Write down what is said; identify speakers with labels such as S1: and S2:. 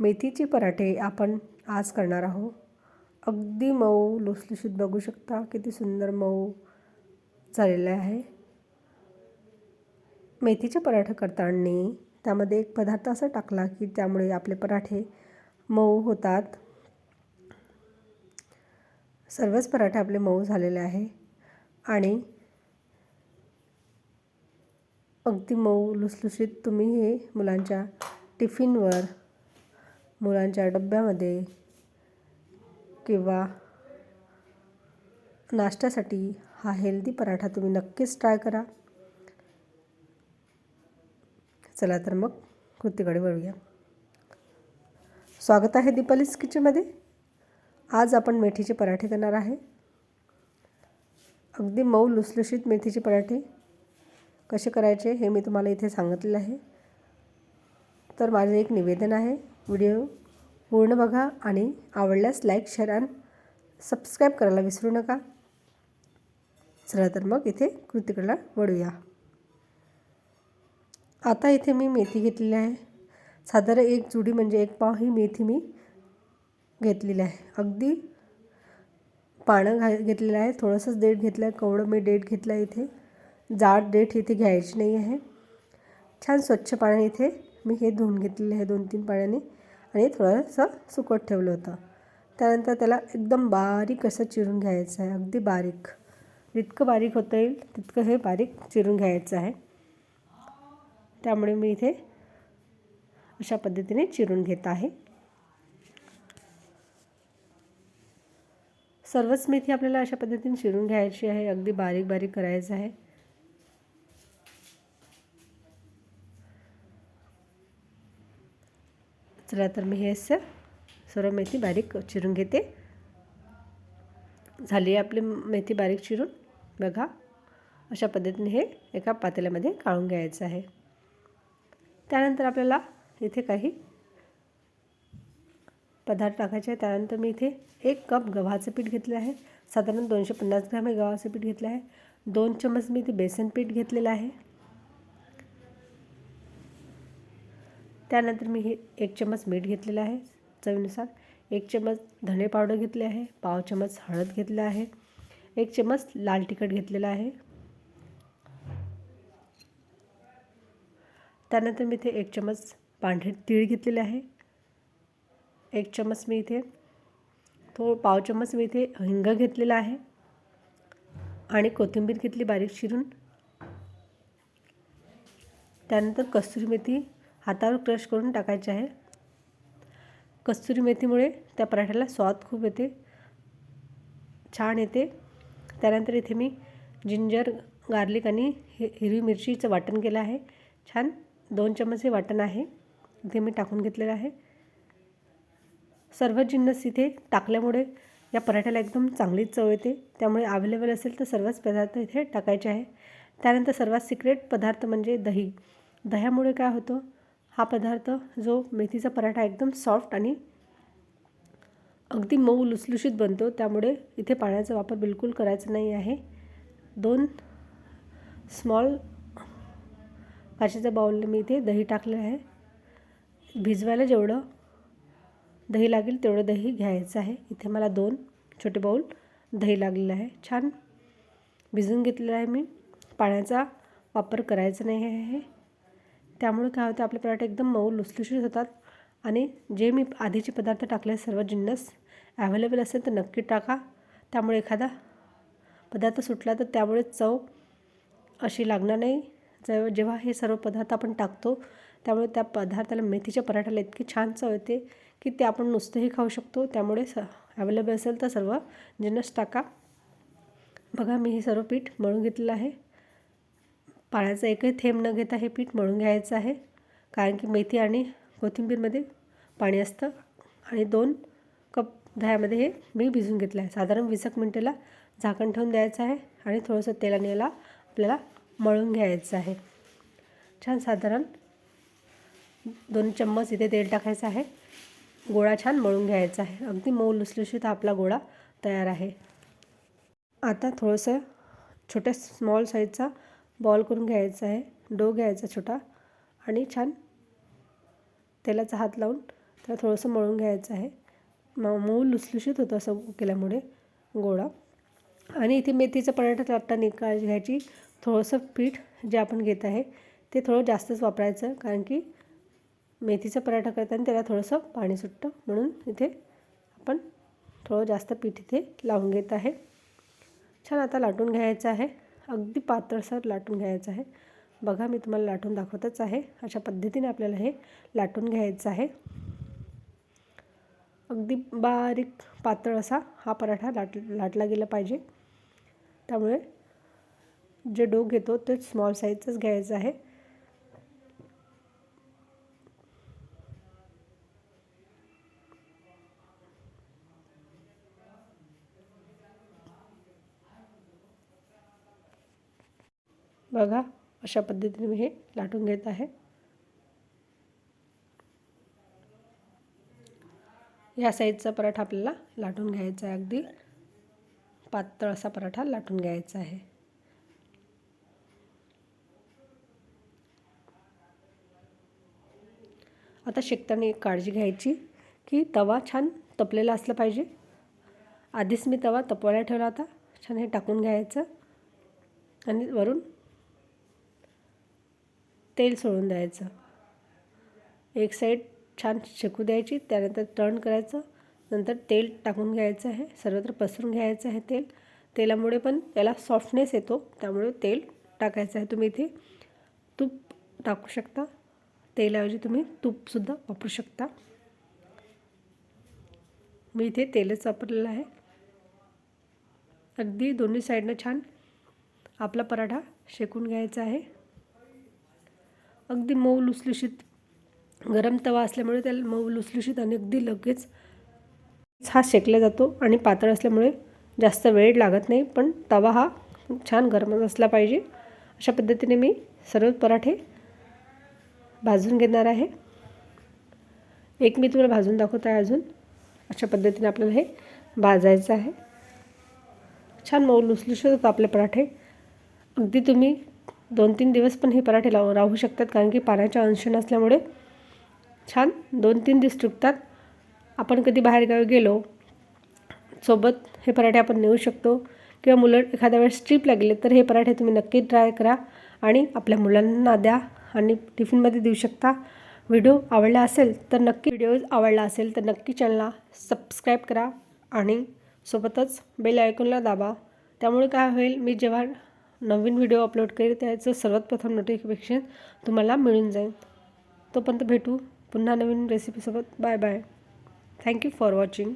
S1: मेथीचे पराठे आपण आज करणार आहोत. अगदी मऊ लुसलुशीत बघू शकता किती सुंदर मऊ झालेलं आहे. मेथीचे पराठे करताना त्यामध्ये एक पदार्थ असा टाकला की त्यामुळे आपले पराठे मऊ होतात. सर्वच पराठे आपले मऊ झालेले आहे. आणि अगदी मऊ लुसलुशीत तुम्ही हे मुलांच्या टिफिनवर मुलांच्या डब्यामध्ये किंवा नाश्त्यासाठी हा हेल्दी पराठा तुम्ही नक्कीच ट्राय करा. चला तर मग कृतीकडे वळूया. स्वागत आहे दीपालीस किचनमध्ये आज आपण मेथीचे पराठे करणार आहे. अगदी मऊ लुसलुशीत मेथीचे पराठे. कसे करायचे हे मी तुम्हाला इथे सांगितलेलं आहे. तर माझं एक निवेदन आहे. व्हिडिओ पूर्ण बघा आणि आवडल्यास लाईक शेअर आणि सबस्क्राईब करायला विसरू नका. चला तर मग इथे कृतीकडला वळूया. आता इथे मी मेथी घेतलेली आहे. साधारण एक जुडी म्हणजे एक पाव ही मेथी मी घेतलेली आहे. अगदी पानं घा घेतलेलं आहे. थोडंसंच डेट घेतलं आहे कवडं मी डेट घेतलं आहे इथे. जाड डेट इथे घ्यायची नाही आहे. छान स्वच्छ पाण्याने इथे मी हे धुवून घेतलेले आहे दोन तीन पाण्याने. आणि थोडंसं सुकट ठेवलं होतं. त्यानंतर त्याला एकदम बारीक असं चिरून घ्यायचं आहे. अगदी बारीक. जितकं बारीक होता येईल तितकं हे बारीक चिरून घ्यायचं आहे. त्यामुळे मी इथे अशा पद्धतीने चिरून घेत आहे. सर्वच मेथी आपल्याला अशा पद्धतीने चिरून घ्यायची आहे. अगदी बारीक बारीक करायचं आहे. चला तर मी हे असं सर्व मेथी बारीक चिरून घेते. झाली आपली मेथी बारीक चिरून. बघा अशा पद्धतीने हे एका पातेल्यामध्ये काढून घ्यायचं आहे. त्यानंतर आपल्याला इथे काही पदार्थ टाकायचे आहे त्यानंतर मी इथे एक कप गव्हाचं पीठ घेतलं आहे. साधारण दोनशे पन्नास ग्रॅम हे गव्हाचं पीठ घेतलं आहे. दोन चमच मी इथे बेसन पीठ घेतलेलं आहे. त्यानंतर मी हे एक चम्मच मीठ घेतलेलं आहे चवीनुसार. एक चम्मच धणे पावडर घेतले आहे पाव चमच हळद घेतलं आहे एक चम्मच लाल तिखट घेतलेला आहे. त्यानंतर मी इथे एक चम्मच पांढरे तीळ घेतलेले आहे. एक चम्मच मी इथे थो पाव चमच मी इथे हिंग घेतलेला आहे. आणि कोथिंबीर घेतली बारीक चिरून. त्यानंतर कस्तुरी मेथी हातावर क्रश करून टाकायचे आहे. कस्तुरी मेथीमुळे त्या पराठ्याला स्वाद खूप येते. छान येते. त्यानंतर इथे मी जिंजर गार्लिक आणि हि हिरवी मिरचीचं वाटण केलं आहे. छान दोन चमच हे वाटण आहे. इथे मी टाकून घेतलेलं आहे. सर्व जिन्नस इथे टाकल्यामुळे या पराठ्याला एकदम चांगलीच चव येते. त्यामुळे अवेलेबल असेल तर सर्वच पदार्थ इथे टाकायचे आहे. त्यानंतर सर्वात सिक्रेट पदार्थ म्हणजे दही. दह्यामुळे काय होतं? हा पदार्थ जो मेथीचा पराठा एकदम सॉफ्ट आणि अगदी मऊ लुसलुशीत बनतो त्यामुळे इथे पाण्याचा वापर बिलकुल करायचा नाही आहे. दोन स्मॉल काचेच्या बाउलने मी इथे दही टाकलं आहे. भिजवायला जेवढं दही लागेल तेवढं दही घ्यायचं आहे. इथे मला दोन छोटे बाऊल दही लागलेलं आहे. छान भिजून घेतलेलं आहे मी. पाण्याचा वापर करायचा नाही आहे. त्यामुळे काय होतं आपले पराठे एकदम मऊ लुसलुशीत होतात. आणि जे मी आधीचे पदार्थ टाकले सर्व जिन्नस ॲव्हेलेबल असेल तर नक्की टाका. त्यामुळे एखादा पदार्थ सुटला तर त्यामुळे चव अशी लागणार नाही. जेव्हा जेव्हा हे सर्व पदार्थ आपण टाकतो त्यामुळे त्या पदार्थाला मेथीच्या पराठ्याला इतकी छान चव येते की ते आपण नुसतंही खाऊ शकतो. त्यामुळे स अवेलेबल असेल तर सर्व जिन्नस टाका. बघा मी हे सर्व पीठ मळून घेतलेलं आहे. पाण्याचा एकही थेंब न घेता हे पीठ मळून घ्यायचं आहे. कारण की मेथी आणि कोथिंबीरमध्ये पाणी असतं. आणि दोन कप दह्यामध्ये हे मी भिजून घेतलं आहे. साधारण वीस एक मिनटाला झाकण ठेवून द्यायचं आहे. आणि थोडंसं तेलाने याला आपल्याला मळून घ्यायचं आहे. छान साधारण दोन चम्मच इथे तेल टाकायचं आहे. गोळा छान मळून घ्यायचा आहे. अगदी मऊ लुसलुशीत आपला गोळा तयार आहे. आता थोडंसं छोट्या स्मॉल साईजचा बॉल करून घ्यायचा आहे. डो घ्यायचा छोटा आणि छान तेलाचा हात लावून त्याला थोडंसं मळून घ्यायचं आहे. म मऊ लुसलुशीत होतं असं केल्यामुळे गोळा. आणि इथे मेथीचा पराठा लाटताना काळजी घ्यायची थोडंसं पीठ जे आपण घेत आहे ते थोडं जास्तच वापरायचं कारण की मेथीचा पराठा करताना त्याला थोडंसं पाणी सुटतं म्हणून इथे आपण थोडं जास्त पीठ इथे लावून घेत आहे. छान आता लाटून घ्यायचं आहे. अगदी पातळसर लाटून घ्यायचं आहे. बघा मी तुम्हाला लाटून दाखवतच आहे. अशा पद्धतीने आपल्याला हे लाटून घ्यायचं आहे. अगदी बारीक पातळ असा हा पराठा लाट लाटला गेला पाहिजे. त्यामुळे जे डो घेतो ते स्मॉल साईजचंच घ्यायचं आहे. बघा अशा पद्धतीने मी हे लाटून घेत आहे. ह्या साईजचा पराठा आपल्याला लाटून घ्यायचा आहे अगदी. पातळ असा पराठा लाटून घ्यायचा आहे. आता शेकताना एक काळजी घ्यायची की तवा छान तपलेला असला पाहिजे. आधीच मी तवा तपवायला ठेवला होता. छान हे टाकून घ्यायचं. आणि वरून तेल सोडून द्यायचं. एक साईड छान शेकू द्यायची त्यानंतर टर्न करायचं नंतर तेल टाकून घ्यायचं आहे. सर्वत्र पसरून घ्यायचं आहे तेल. तेलामुळे पण याला सॉफ्टनेस येतो त्यामुळे तेल टाकायचं आहे तुम्ही इथे. तूप टाकू शकता. तेलाऐवजी तुम्ही तूपसुद्धा वापरू शकता. मी इथे तेलच वापरलेलं आहे. अगदी दोन्ही साईडनं छान आपला पराठा शेकून घ्यायचा आहे. अगदी मऊ लुसलुशीत गरम तवा असल्यामुळे त्याला मऊ लुसलुशीत आणि अगदी लगेच हा शेकला जातो आणि पातळ असल्यामुळे जास्त वेळ लागत नाही पण तवा हा छान गरमच असला पाहिजे. अशा पद्धतीने मी सर्व पराठे भाजून घेणार आहे. एक मी तुम्हाला भाजून दाखवत आहे अजून. अशा पद्धतीने आपल्याला हे भाजायचं आहे. छान मऊ लुसलुसत होतं आपले पराठे. अगदी तुम्ही दोन तीन दिवस पण हे पराठे लावू राहू शकतात कारण की पाण्याच्या अंश नसल्यामुळे छान दोन तीन दिवस टिकतात आपण कधी बाहेरगावी गेलो सोबत हे पराठे आपण नेऊ शकतो. किंवा मुलं एखाद्या वेळेस ट्रीप गेले तर हे पराठे तुम्ही नक्की ट्राय करा आणि आपल्या मुलांना द्या आणि टिफिनमध्ये देऊ शकता. व्हिडिओ आवडला असेल तर नक्की व्हिडिओ आवडला असेल तर नक्की चॅनलला सबस्क्राईब करा आणि सोबतच बेल आयकॉनला दाबा. त्यामुळे काय होईल मी जेव्हा नवीन व्हिडिओ अपलोड करेल त्याचं सर्वात प्रथम नोटिफिकेशन तुम्हाला मिळून जाईल. तोपर्यंत भेटू पुन्हा नवीन रेसिपीसोबत bye bye thank you for watching